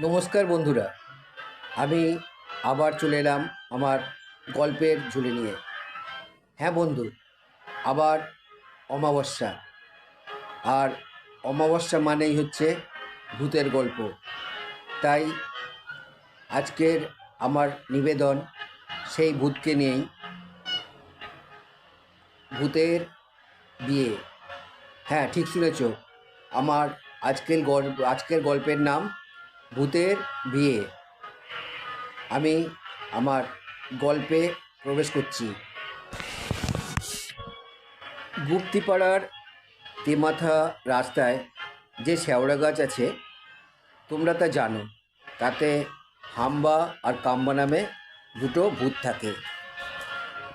নমস্কার বন্ধুরা। আমি আবার চলে এলাম আমার গল্পের ঝুলি নিয়ে। হ্যাঁ বন্ধু, আবার অমাবস্যা। আর অমাবস্যা মানেই হচ্ছে ভূতের গল্প। তাই আজকের আমার নিবেদন সেই ভূতকে নিয়েই। ভূতের বিয়ে। হ্যাঁ ঠিক শুনেছ। আমার আজকের গল্প আজকের গল্পের নাম ভূতের বিয়ে। আমি আমার গল্পে প্রবেশ করছি। গুপ্তিপাড়ার তেমাথা রাস্তায় যে শ্যাওড়া গাছ আছে, তোমরা তা জানো। তাতে হাম্বা আর কাম্বা নামে দুটো ভূত থাকে।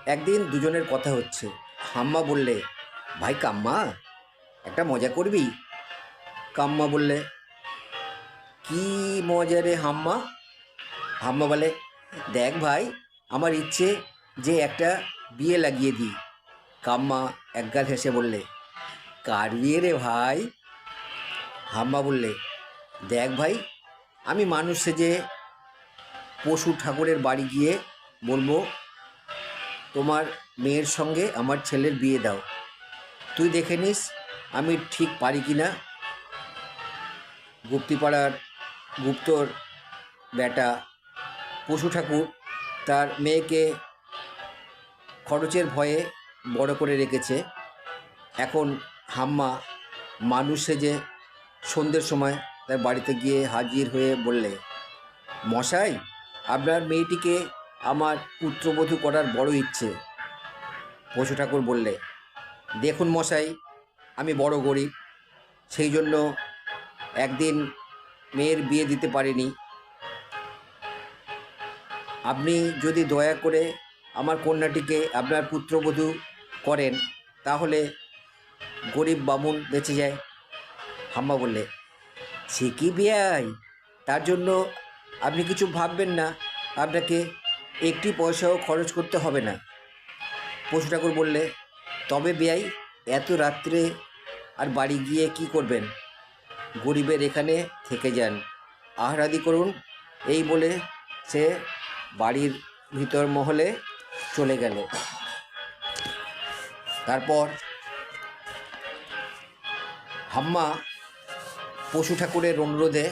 একদিন দুজনের কথা হচ্ছে। হাম্মা বললে, ভাই কাম্মা, একটা মজা করবি? কাম্মা বললে কি মজা রে হাম্মা। হাম্মা বলে, দেখ ভাই, আমার ইচ্ছে যে একটা বিয়ে লাগিয়ে দিই। কাম্মা একগাল হেসে বললে, কার বিয়ে রে ভাই? হাম্মা বললে, দেখ ভাই, আমি মানুষ সেজে পশু ঠাকুরের বাড়ি গিয়ে বলব, তোমার মেয়ের সঙ্গে আমার ছেলের বিয়ে দাও। তুই দেখে নিস আমি ঠিক পারি কি না গুপ্তিপাড়ার গুপ্তর বেটা পশু ঠাকুর তার মেয়েকে খরচের ভয়ে বড় করে রেখেছে। এখন হাম্মা মানুষ সেজে সন্ধ্যের সময় তার বাড়িতে গিয়ে হাজির হয়ে বললে, মশাই, আপনার মেয়েটিকে আমার পুত্রবধূ করার বড় ইচ্ছে। পশু ঠাকুর বললে, দেখুন মশাই, আমি বড় গরিব, সেই জন্য একদিন মেয়ের বিয়ে দিতে পারিনি। আপনি যদি দয়া করে আমার কন্যাটিকে আপনার পুত্রবধূ করেন, তাহলে গরিব বামুন বেঁচে যায়, হাম্মা বললে। সে কি বিয়াই? তার জন্য আপনি কিছু ভাববেন না। আপনাকে একটি পয়সাও খরচ করতে হবে না। পশু ঠাকুর বললে, তবে বেয়াই, এত রাত্রে আর বাড়ি গিয়ে কি করবেন? গরিবের এখানে থেকে যান। আহারাদি করুন, এই বলে সে বাড়ির ভিতর মহলে চলে গেল। তারপর হাম্মা পশু ঠাকুরের অনুরোধে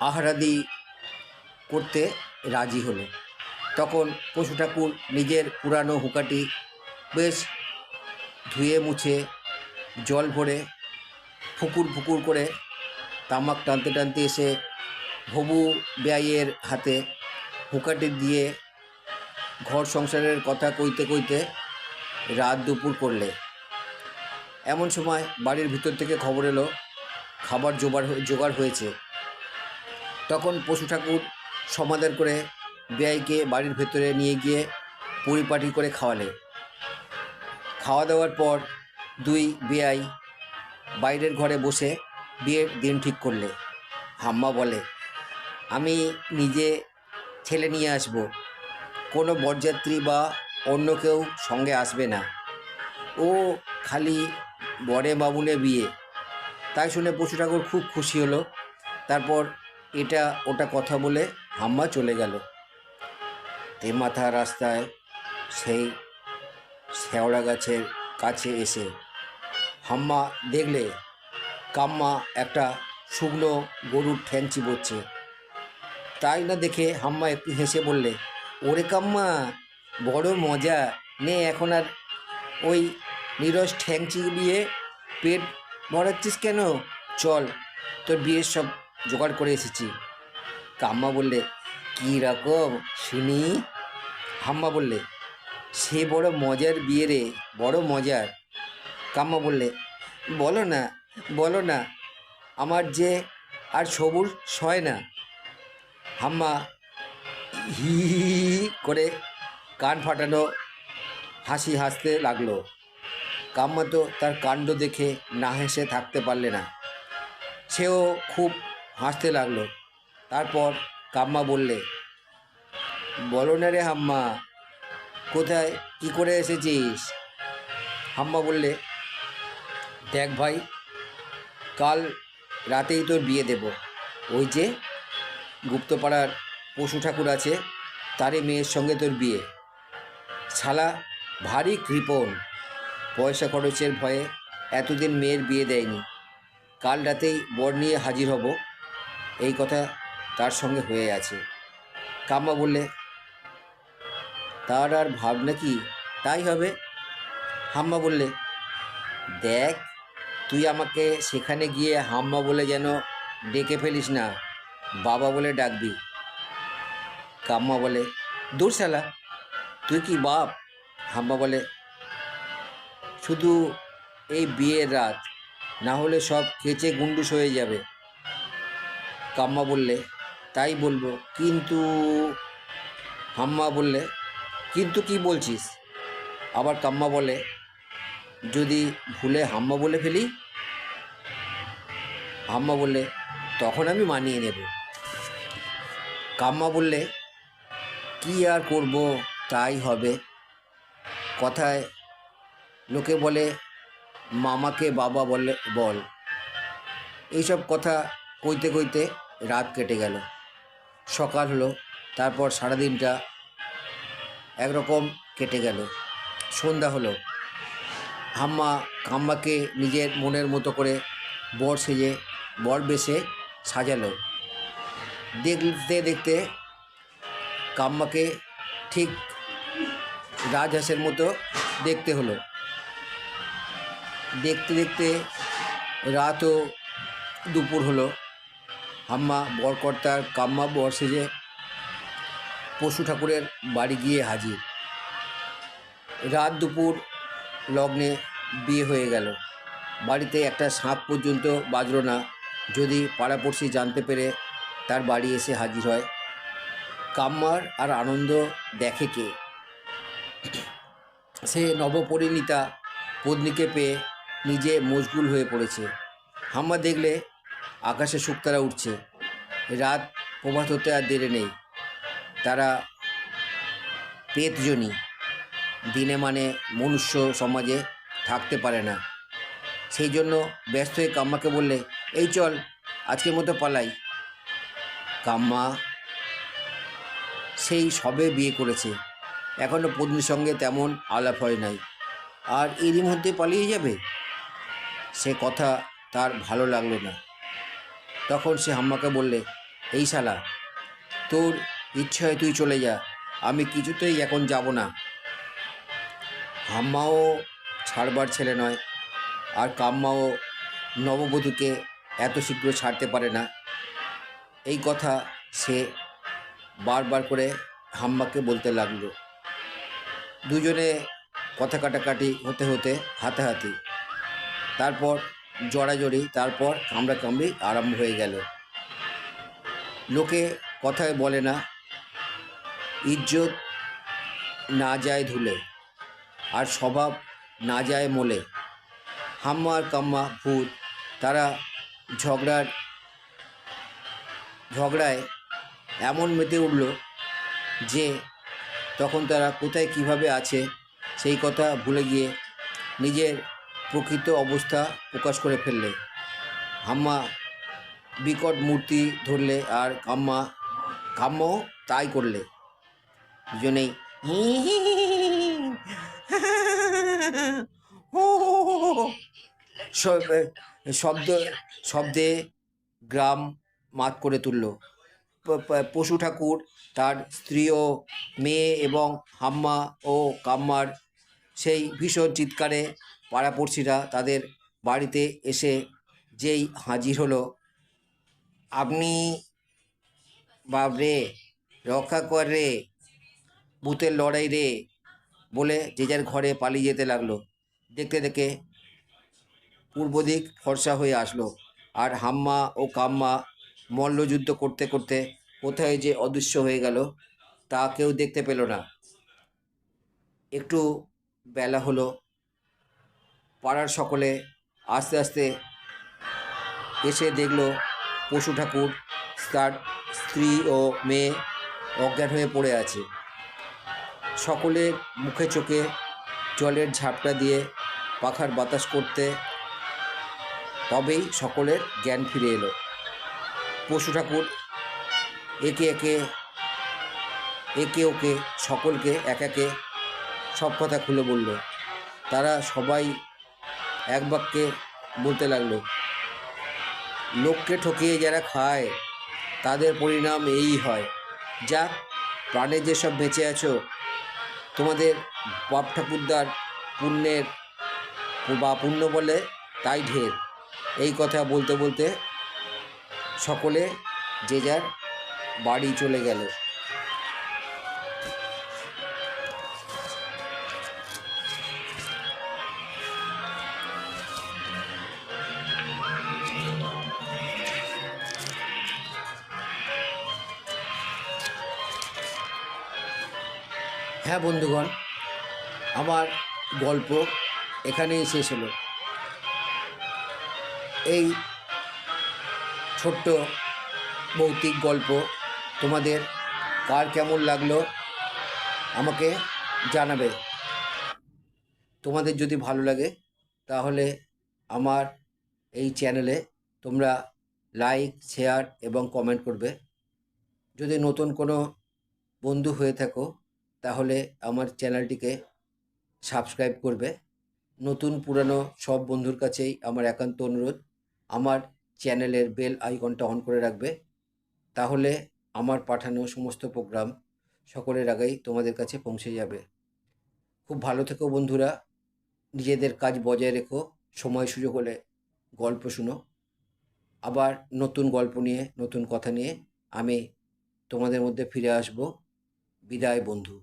আহারাদি করতে রাজি হলো। তখন পশু ঠাকুর নিজের পুরানো হুকাটি বেশ ধুয়ে মুছে জল ভরে ফুকুর ফুকুর করে তামাক টানতে টানতে এসে হবু ব্যয়ের হাতে হুকাটি দিয়ে ঘর সংসারের কথা কইতে কইতে রাত দুপুর করলে। এমন সময় বাড়ির ভিতর থেকে খবর এলো, খাবার জোগাড় জোগাড় হয়েছে। তখন পশু ঠাকুর সমাধান করে বেআইকে বাড়ির ভেতরে নিয়ে গিয়ে পরিপাটি করে খাওয়ালে। খাওয়া দাওয়ার পর দুই বেআই বাইরের ঘরে বসে বিয়ের দিন ঠিক করলে। হাম্মা বলে, আমি নিজে ছেলে নিয়ে আসব। কোনো বরযাত্রী বা অন্য কেউ সঙ্গে আসবে না। ও খালি বরে বাবুনে বিয়ে। তাই শুনে পশু ঠাকুর খুব খুশি হলো। তারপর এটা ওটা কথা বলে হাম্মা চলে গেল। তেমাথা রাস্তায় সেই শেওড়া গাছের কাছে এসে হাম্মা দেখলে কাম্মা একটা শুকনো গরুর ঠ্যাং চিবোচ্ছে তাই না দেখে হাম্মা একটু হেসে বললে, ওরে কাম্মা, বড় মজা। নে, এখন আর ওই নিরস ঠ্যাং চিবিয়ে পেট ভরাচ্ছিস কেন? চল, তোর বিয়ের সব জোগাড় করে এসেছি। কাম্মা বললে, কী রকম, শুনি? হাম্মা বললে, সে বড় মজার বিয়ে রে, বড় মজার। কাম্মা বললে, বলো না বলো না, আমার যে আর সবুর সয় না। হাম্মা হি করে কান ফাটানো হাসি হাসতে লাগল। কাম্মা তো তার কাণ্ড দেখে না হেসে থাকতে পারলে না। সেও খুব হাসতে লাগল। তারপর কাম্মা বললে, বলো না রে হাম্মা, কোথায়, কি করে এসেছিস? হাম্মা বললে দেখ ভাই, কাল রাতেই তোর বিয়ে দেব। ওই যে গুপ্তপাড়ার পশু ঠাকুর আছে, তারই মেয়ের সঙ্গে তোর বিয়ে। শালা ভারী কৃপণ, পয়সা খরচের ভয়ে এতদিন মেয়ের বিয়ে দেয়নি। কাল রাতেই বর নিয়ে হাজির হব, এই কথা তার সঙ্গে হয়ে আছে। কাম্মা বললে, তার আর ভাবনা কি? তাই হবে? হাম্মা বললে, দেখ তুই আমাকে সেখানে গিয়ে হাম্মা বলে যেন ডেকে ফেলিস না, বাবা বলে ডাকবি। কাম্মা বলে, দূর শালা, তুই কি বাপ? হাম্মা বলে, শুধু এই বিয়ের রাত, না হলে সব কেচে গুন্ডুস হয়ে যাবে। কাম্মা বললে, তাই বলব, কিন্তু হাম্মা বললে, কিন্তু কি বলছিস? আবার কাম্মা বলে, যদি ভুলে হাম্মা বলে ফেলি হাম্মা বললে, তখন আমি মানিয়ে নেব। কাম্মা বললে, কি আর করব, তাই হবে। কথায় লোকে বলে, মামাকে বাবা বলে বল। এইসব কথা কইতে কইতে রাত কেটে গেল। সকাল হলো, তারপর সারাদিনটা একরকম কেটে গেল। সন্ধ্যা হলো। হাম্মা কাম্মাকে নিজের মনের মতো করে বর সেজে বর বেশে সাজালো। দেখতে দেখতে কাম্মাকে ঠিক রাজহাঁসের মতো দেখতে হলো। দেখতে দেখতে রাতও দুপুর হলো। হাম্মা বরকর্তার কাম্মা বর সেজে পশু ঠাকুরের বাড়ি গিয়ে হাজির। রাত দুপুর লগ্নে বিয়ে হয়ে গেল। বাড়িতে একটা সাপ পর্যন্ত বাজলো না। যদি পাড়াপড়শি জানতে পেরে তার বাড়ি এসে হাজির হয়, কাম্মার আর আনন্দ দেখে কে? সে নবপরিণীতা পত্নীকে পেয়ে নিজে মশগুল হয়ে পড়েছে। হাম্মা দেখলে আকাশে শুকতারা উঠছে। রাত প্রভাত হতে আর দেরে নেই। তারা পেতজনী। দিনে মানে মনুষ্য সমাজে থাকতে পারে না। সেই জন্য ব্যস্ত হয়ে কাম্মাকে বললে এই চল, আজকের মতো পালাই। কাম্মা সেই সবে বিয়ে করেছে। এখনও পত্নীর সঙ্গে তেমন আলাপ হয় নাই। আর এরই মধ্যে পালিয়ে যাবে? সে কথা তার ভালো লাগল না। তখন সে হাম্মাকে বললে, এই শালা, তোর ইচ্ছে হয় তুই চলে যা, আমি কিছুতেই এখন যাব না। হাম্মাও ছাড়বার ছেলে নয়, আর কাম্মাও নববধূকে এত শীঘ্র ছাড়তে পারে না। এই কথা সে বারবার করে হাম্মাকে বলতে লাগল। দুজনে কথা কাটাকাটি হতে হতে হাতাহাতি। তারপর জড়াজড়ি, তারপর কামড়া কামড়ি আরম্ভ হয়ে গেল। লোকে কথায় বলে না, ইজ্জত না যায় ধুলে আর স্বভাব না যায় মোলে। হাম্মা আর কাম্মা ভূত, তারা ঝগড়ার, ঝগড়ায় এমন মেতে উঠল যে তখন তারা কোথায় কীভাবে আছে সেই কথা ভুলে গিয়ে নিজের প্রকৃত অবস্থা প্রকাশ করে ফেললে। হাম্মা বিকট মূর্তি ধরলে আর কাম্মা, কাম্মাও তাই করলে। দুজনেই সব- শব্দ, শব্দে গ্রাম মাত করে তুলল। পশু ঠাকুর, তার স্ত্রী ও মেয়ে এবং হাম্মা ও কাম্মার সেই ভীষণ চিৎকারে পাড়াপড়শিরা তাদের বাড়িতে এসে যেই হাজির হলো, আপনি বাবরে রক্ষা কর রে, ভূতের লড়াই রে, বলে যে যার ঘরে পালিয়ে যেতে লাগল। দেখতে দেখে পূর্ব দিক ফর্সা হয়ে আসলো। আর হাম্মা ও কাম্মা মল্লযুদ্ধ করতে করতে কোথায় যে অদৃশ্য হয়ে গেল, তা কেউ দেখতে পেল না। একটু বেলা হলো, পাড়ার সকলে আস্তে আস্তে এসে দেখল পশু ঠাকুর, তার স্ত্রী ও মেয়ে অজ্ঞান হয়ে পড়ে আছে। সকলের মুখে চোখে জলের ঝাপটা দিয়ে পাখার বাতাস করতে তবেই সকলের জ্ঞান ফিরে এলো। পশু ঠাকুর, একে একে একে ওকে, সকলকে, এক একে, সব কথা খুলে বলল। তারা সবাই এক বাক্যে বলতে লাগল, লোককে ঠকিয়ে যারা খায়, তাদের পরিণাম এই হয়। যা প্রাণে যেসব বেঁচে আছো, তোমাদের বাপ ঠাকুরদার পুণ্যের বা পুণ্য বলে তাই ঢের। এই কথা বলতে বলতে সকলে যে যার বাড়ি চলে গেল। হ্যাঁ বন্ধুগণ, আমার গল্প এখানেই শেষ হলো। এই ছোট্ট ভৌতিক গল্প তোমাদের কার কেমন লাগল আমাকে জানাবে। তোমাদের যদি ভালো লাগে তাহলে আমার এই চ্যানেলে তোমরা লাইক, শেয়ার এবং কমেন্ট করবে। যদি নতুন কোনো বন্ধু হয়ে থাকো তাহলে আমার চ্যানেলটিকে সাবস্ক্রাইব করবে। নতুন পুরানো সব বন্ধুর কাছেই আমার একান্ত অনুরোধ। আমার চ্যানেলের বেল আইকনটা অন করে রাখবে। তাহলে আমার পাঠানো সমস্ত প্রোগ্রাম সকলের আগেই তোমাদের কাছে পৌঁছে যাবে। খুব ভালো থেকো বন্ধুরা। নিজেদের কাজ বজায় রেখো। সময় সুযোগ হলে গল্প শুনো। আবার নতুন গল্প নিয়ে, নতুন কথা নিয়ে আমি তোমাদের মধ্যে ফিরে আসব। বিদায় বন্ধু।